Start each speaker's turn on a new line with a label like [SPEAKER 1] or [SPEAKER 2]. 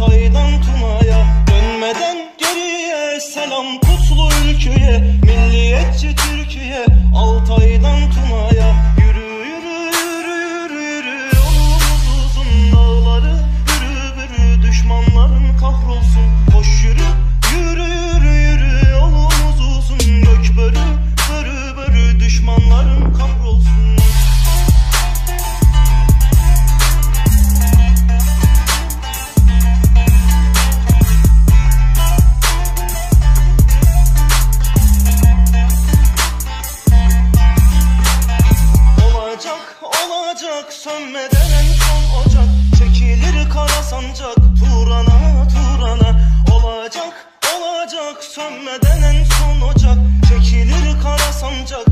[SPEAKER 1] Hatay'dan Tuna'ya Dönmeden geriye selam kutlu ülküye Milliyetçi Türk yanak Sönmeden son ocak. Çekilir kara sancak Turana turana. Olacak olacak Sönmeden en son ocak. Çekilir kara sancak